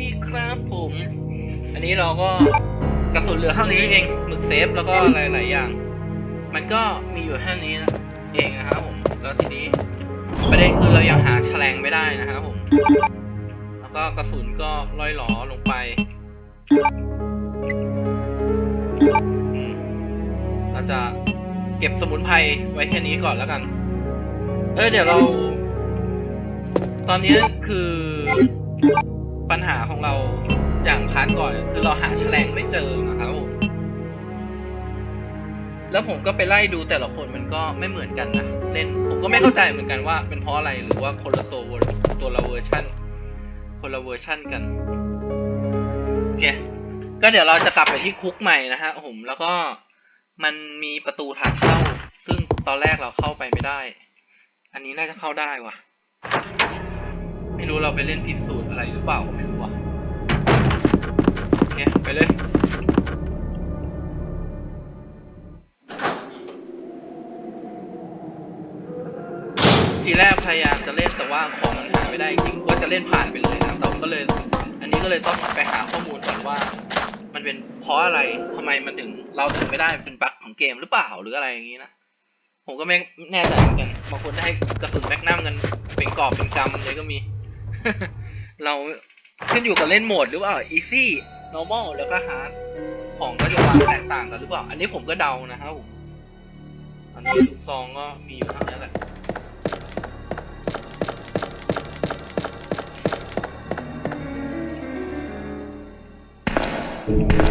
ดีครับผม อันนี้เราก็กระสุนเหลือเท่านี้เองหมึกเซฟแล้วก็หลายๆอย่าง มันก็มีอยู่แค่นี้เองนะครับผม แล้วทีนี้ประเด็นคือเรายังหาแฉลงไม่ได้นะครับผม แล้วก็กระสุนก็ล่อยหลอลงไปเราจะเก็บสมุนไพรไว้แค่นี้ก่อนแล้วกัน เออเดี๋ยวเรา ตอนนี้คือ ปัญหาของเราอย่างพาร์ทก่อนคือเราหาแฉลงไม่เจอนะครับผมแล้วผมก็ไปไล่ดูแต่ละคนมันก็ไม่เหมือนกันนะเล่นผมก็ไม่เข้าใจเหมือนกันว่า เป็นเพราะอะไรหรือว่าคนละตัวตัวละเวอร์ชันคนละเวอร์ชันกันโอเคก็เดี๋ยวเราจะกลับไปที่คุกใหม่นะฮะผมแล้วก็มันมีประตูทางเข้า ซึ่งตอนแรกเราเข้าไปไม่ได้ อันนี้น่าจะเข้าได้วะไม่รู้เราไปเล่นพิสูจน์อะไรหรือเปล่า ไปเลย ทีแรกพยายามจะเล่นแต่ว่าของมันหาไม่ได้จริงว่าจะเล่นผ่านไปเลยนะแต่ก็เลย อันนี้ก็เลยต้องไปหาข้อมูลก่อนว่า มันเป็นเพราะอะไรทำไมมันถึงเราถึงไม่ได้เป็นบั๊กของเกมหรือเปล่าหรืออะไรอย่างนี้นะผมก็ไม่แน่ใจเหมือนกันบางคนได้กระสุนแม็กนัมกันเป็นกรอบเป็นกำเลยก็มี เราขึ้นอยู่กับเล่นโหมดหรือว่า easy normal แล้วก็ hard ของก็จะวางแตกต่างกันหรือเปล่า อันนี้ผมก็เดานะครับผม อันนี้ลูกซองก็มีอยู่เท่านี้แหละไป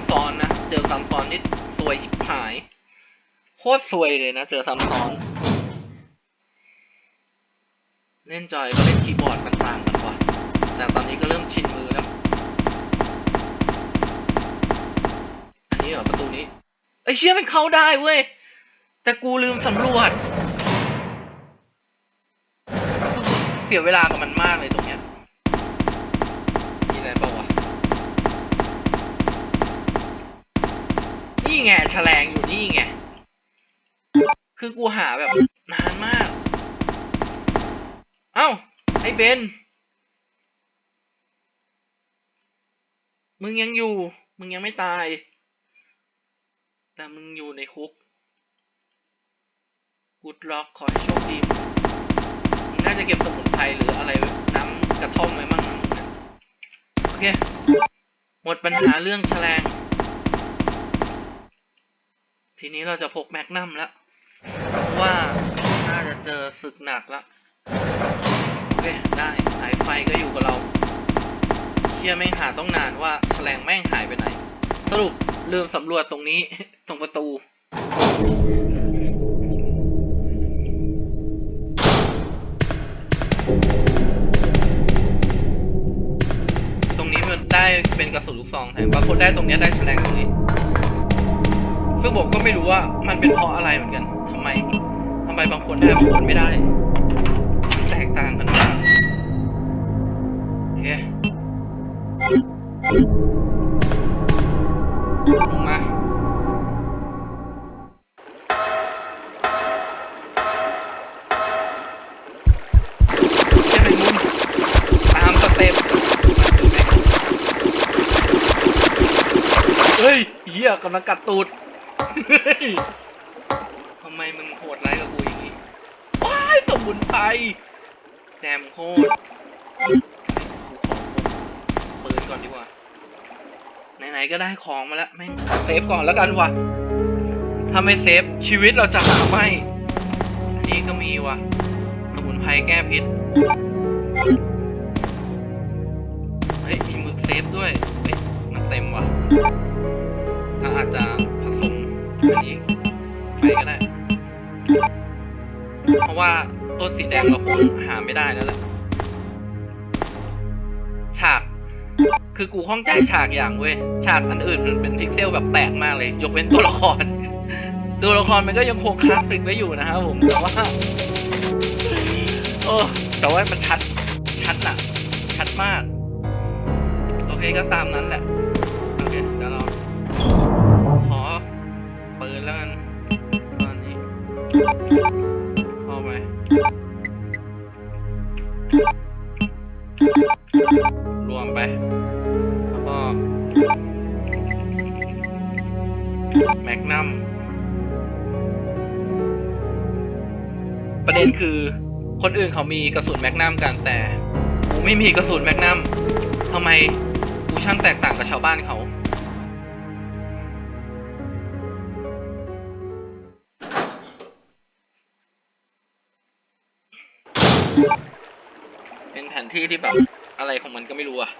ำซ้อนนะ เจอซ้ำซ้อนนี่ซวยชิบหาย โคตรซวยเลยนะ เจอซ้ำซ้อน เล่นจอยก็เล่นคีย์บอร์ดมันต่างกันว่ะแต่ตอนนี้ก็เริ่มชินมือแล้ว อันนี้เหรอประตูนี้ ไอ้เชี่ยมันเข้าได้เว้ย แต่กูลืมสำรวจ เสียเวลากับมันมากเลยตรงเนี้ย มีอะไรเปล่าวะ นี่ ไงแฉลงอยู่นี่ไง คือกูหาแบบนานมาก เอ้า ไอ้เบน มึงยังอยู่ มึงยังไม่ตาย แต่มึงอยู่ในคุกกูดล็อกขอให้โชคดี มึงน่าจะเก็บสมุนไพรหรืออะไรน้ำกระท่อมไว้มั่งนะมึงนะโอเค หมดปัญหาเรื่องแฉลง ทีนี้เราจะพกแมกนัมแล้วเพราะว่าน่าจะเจอศึกหนักแล้วโอเคได้สายไฟก็อยู่กับเราเชื่อแม่งหาต้องนานว่าแฉลงแม่งหายไปไหน สรุปลืมสำรวจตรงนี้ตรงประตูตรงนี้มันได้เป็นกระสุนลูกซองแทนบางคนได้ตรงเนี้ยได้แฉลงตรงนี้ ซึ่งผมก็ไม่รู้ว่ามันเป็นเพราะอะไรเหมือนกันทำไมทำไมบางคนได้บางคนไม่ได้ แตกต่างกันมากโอเคลงมาเจ้าหนึ่งมุมตามสเตปเฮ้ยเหี้ยกำลังกัดตูด เฮ้ยทำไมมึงโหดร้ายกับกูอย่างนี้ ว้ายสมุนไพรแจมโคตรกูขอพกปืนก่อนดีกว่า ไหนๆก็ได้ของมาแล้วแม่งเซฟก่อนแล้วกันวะถ้าไม่เซฟชีวิตเราจะหาไม่อันนี้ก็มีวะสมุนไพรแก้พิษเฮ้ยมีมึกเซฟด้วยเฮ้ยมันเต็มวะถ้าอาจจะผสมอันนี้ไปก็ได้ เพราะว่าต้นสีแดงเราคงหาไม่ได้แล้วแหละ คือกูข้องใจฉากอย่างเว้ย ฉากอันอื่นมันเป็นพิกเซลแบบแปลกมากเลย ยกเว้นตัวละคร ตัวละครมันก็ยังคงคลาสสิกไว้อยู่นะครับผม แต่ว่าโอ้แต่ว่ามันชัด ชัดอะชัดมาก โอเคก็ตามนั้นแหละ โอเคเดี๋ยวเราขอปืนแล้วกันตอนนี้ คือคนอื่นเขามีกระสุนแมกนัมกันแต่กูไม่มีกระสุนแมกนัมทำไมกูช่างแตกต่างกับชาวบ้านเขาเป็นแผนที่ที่แบบอะไรของมันก็ไม่รู้อะ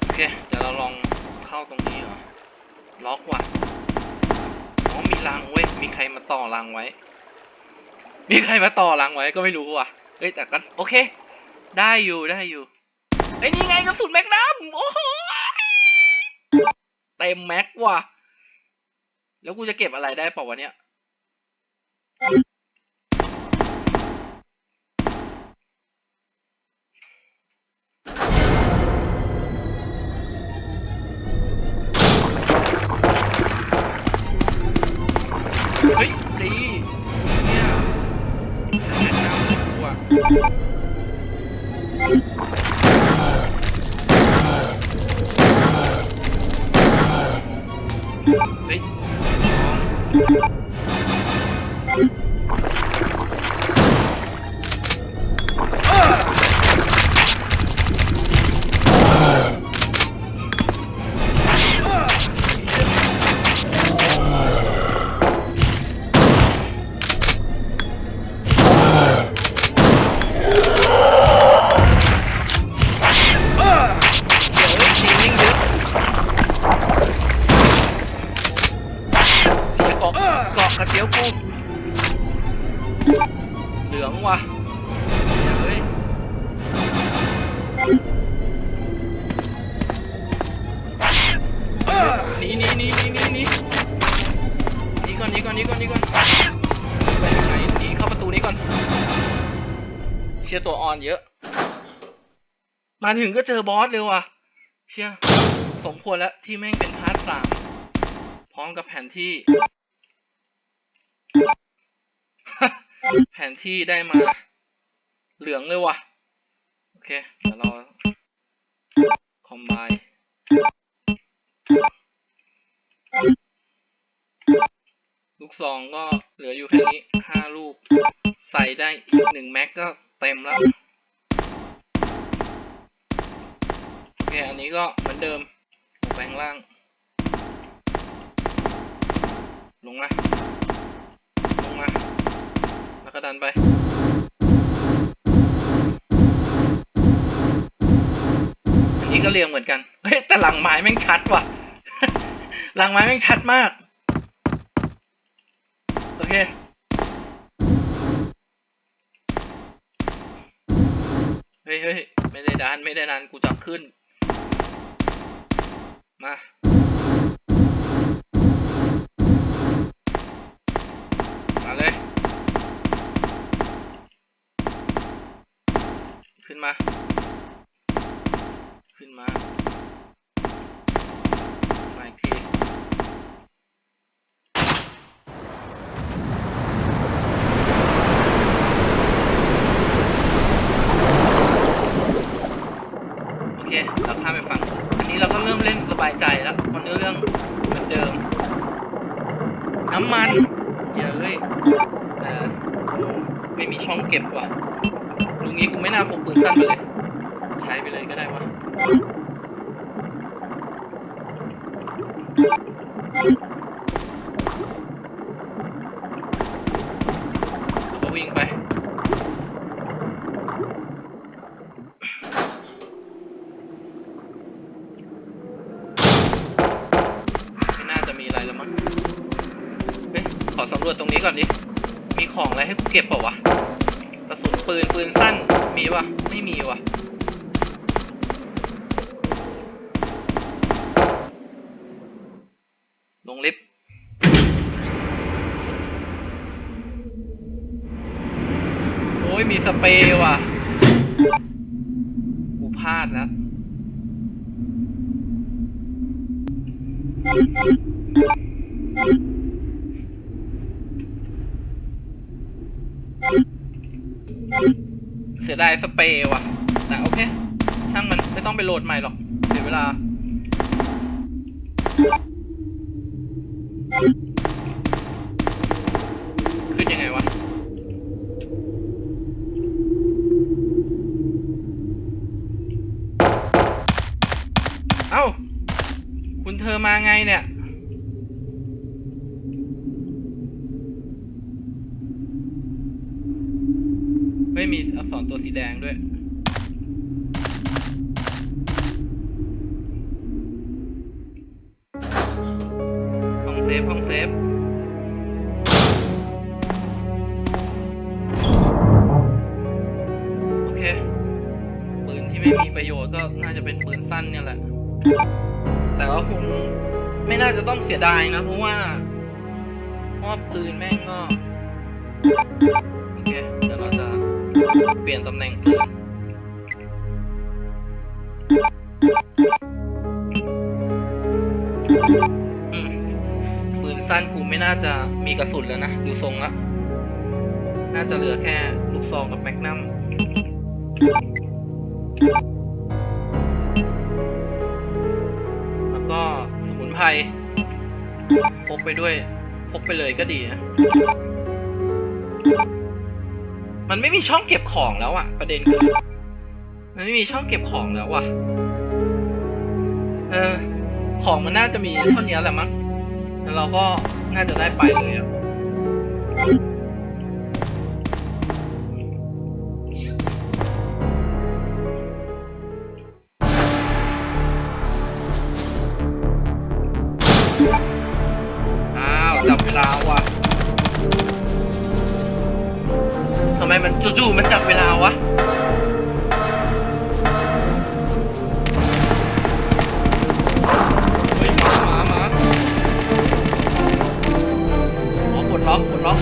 โอเค เดี๋ยวเราลองเข้าตรงนี้เหรอ ล็อกว่ะ อ๋อ มีรังเว้ย มีใครมาต่อรังไว้ มีใครมาต่อรังไว้ก็ไม่รู้ว่ะเฮ้ยแต่ก็โอเค ได้อยู่ได้อยู่ไอ้นี่ไงกระสุนแม็กนัมโอ้โหเต็มแม็กว่ะ แล้วกูจะเก็บอะไรได้ป่าวะเนี่ย เฮ้ย กเกาะกระเจียวกูเหลืองว่ะเฮ้ยหนีหนีหนีหนีหนีหนีหนีก่อนนี่ก่อนนี่ก่อนนี่ก่อนไปทางไหนหนีเข้าประตูนี้ก่อนเชียร์ตัวอ่อนเยอะ มาถึงก็เจอบอสเลยว่ะเชียร์สมควรแล้วที่แม่งเป็นพาร์ทสามพร้อมกับแผนที่ แผนที่ได้มา เหลืองเลยว่ะ โอเคเดี๋ยวเราคอมไบลูกซองก็เหลืออยู่แค่นี้ห้าลูก ใส่ได้อีกหนึ่งแม็กก็เต็มแล้ว โอเค อันนี้ก็เหมือนเดิมลงไปข้างล่าง ลงมา ลงมา แล้วก็ดันไป อันนี้ก็เรียงเหมือนกัน เฮ้ย แต่หลังไม้แม่งชัดว่ะ หลังไม้แม่งชัดมาก โอเคเฮ้ยเฮ้ยไม่ได้ดัน ไม่ได้ดัน กูจับขึ้น มามาเลย ขึ้นมา ขึ้นมา ไม่มีสเปรย์ว่ะ กูพลาดแล้ว เสียดายสเปรย์ว่ะ แต่โอเค ช่างมันไม่ต้องไปโหลดใหม่หรอก เสียเวลา เธอมาไงเนี่ย ไม่มีอักษรตัวสีแดงด้วย ห้องเซฟ ห้องเซฟโอเค ปืนที่ไม่มีประโยชน์ก็น่าจะเป็นปืนสั้นเนี่ยแหละแต่ก็คง ไม่น่าจะต้องเสียดายนะ เพราะว่าเพราะว่าปืนแม่งก็โอเคเดี๋ยวเราจะเปลี่ยนตำแหน่งปืนอืมปืนสั้นกูไม่น่าจะมีกระสุนแล้วนะ ดูทรงละน่าจะเหลือแค่ลูกซองกับแมกนัม พกไปด้วยพกไปเลยก็ดีนะมันไม่มีช่องเก็บของแล้วอะประเด็นคือมันไม่มีช่องเก็บของแล้วอะเออ ของมันน่าจะมีเท่านี้แหละมั้งแล้วเราก็น่าจะได้ไปเลยอะ ทำไมมันจู่ๆมันจับเวลาวะเฮ้ยหมาหมาโอ้ปวดล็อกกดล็อก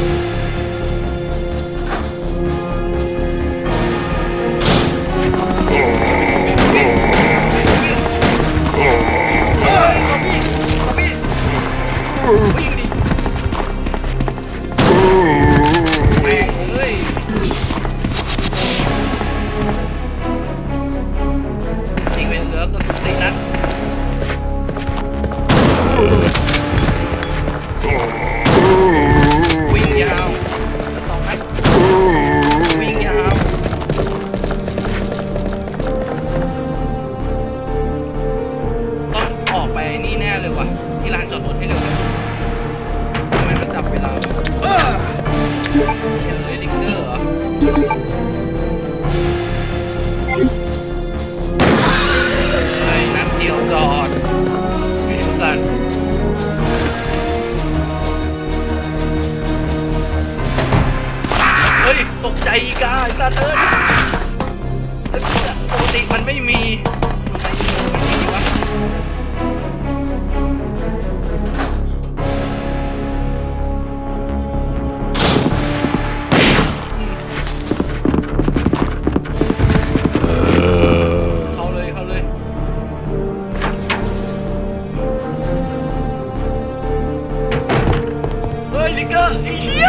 เฮ้ยลิกเกอร์ไอ้เหี้ย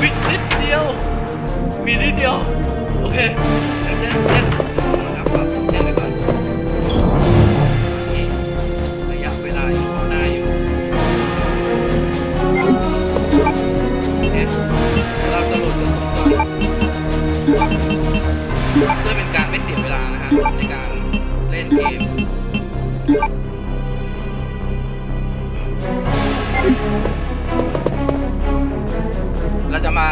วิดนิดเดียวบิดนิดเดียว โอเคเดี๋ยวเช็ดเช็ดนะครับก่อนเช็ดไป เราจะมา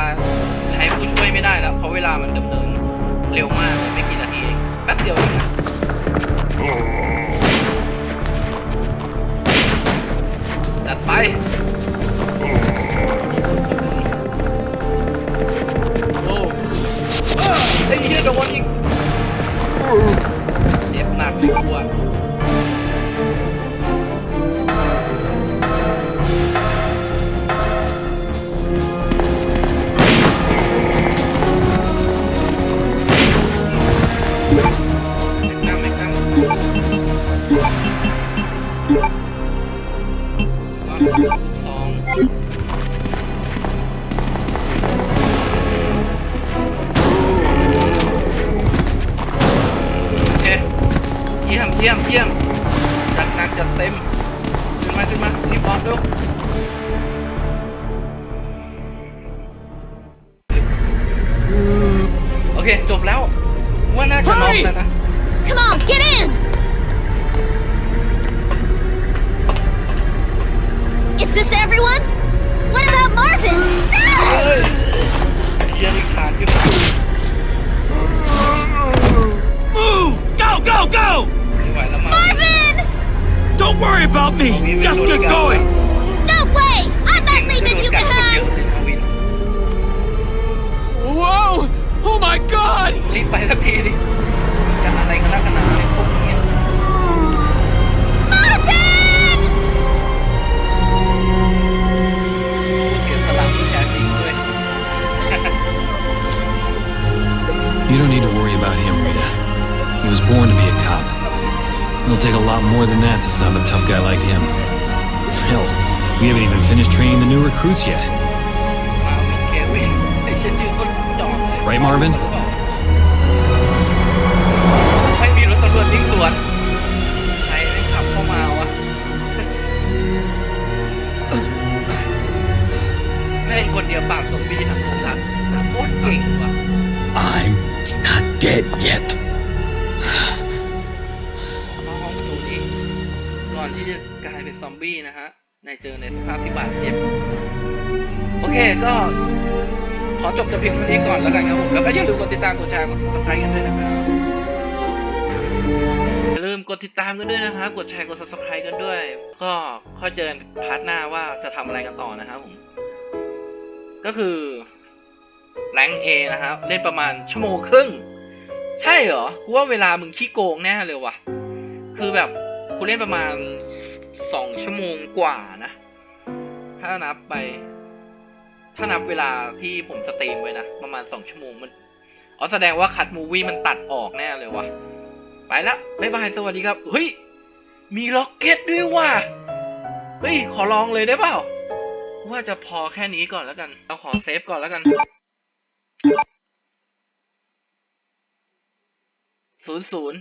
ใช้ผู้ช่วยไม่ได้แล้ว เพราะเวลามันดำเนินเร็วมากไม่กี่นาทีเองแป๊บเดียวเองนะจัดไปโอ้ไอ้เหี้ยโดนอีกเจ็บหนักเลยกลัว lot more than that to stop a tough guy like him. Hell, we haven't even finished training the new recruits yet. Right, Marvin? I'm not dead yet. อนที่จะกลายเป็นซอมบี้นะฮะ ในเจอในสภาพที่บาดเจ็บ โอเคก็ขอจบแต่เพียงเท่านี้ก่อนแล้วกันครับผม แล้วก็อย่าลืมกดติดตามกดแชร์กด subscribe กันด้วยนะครับอย่าลืมกดติดตามกันด้วยนะฮะกดแชร์กด subscribe กันด้วย ก็ค่อยเจอกันพาร์ทหน้าว่าจะทำอะไรกันต่อนะครับผม ก็คือแรงเอนะครับ เล่นประมาณชั่วโมงครึ่ง ใช่เหรอ กูว่าเวลามึงขี้โกงแน่เลยว่ะ คือแบบ กูเล่นประมาณสองชั่วโมงกว่านะ ถ้านับไป ถ้านับเวลาที่ผมสตรีมไว้นะ ประมาณสองชั่วโมงมันอ๋อแสดงว่าคัดมูวี่มันตัดออกแน่เลยว่ะไปละบ๊ายบายสวัสดีครับ เฮ้ย มีล็อกเก็ตด้วยว่ะเฮ้ย ขอลองเลยได้เปล่า ว่าจะพอแค่นี้ก่อนแล้วกันเราขอเซฟก่อนแล้วกันศูนย์ศูนย์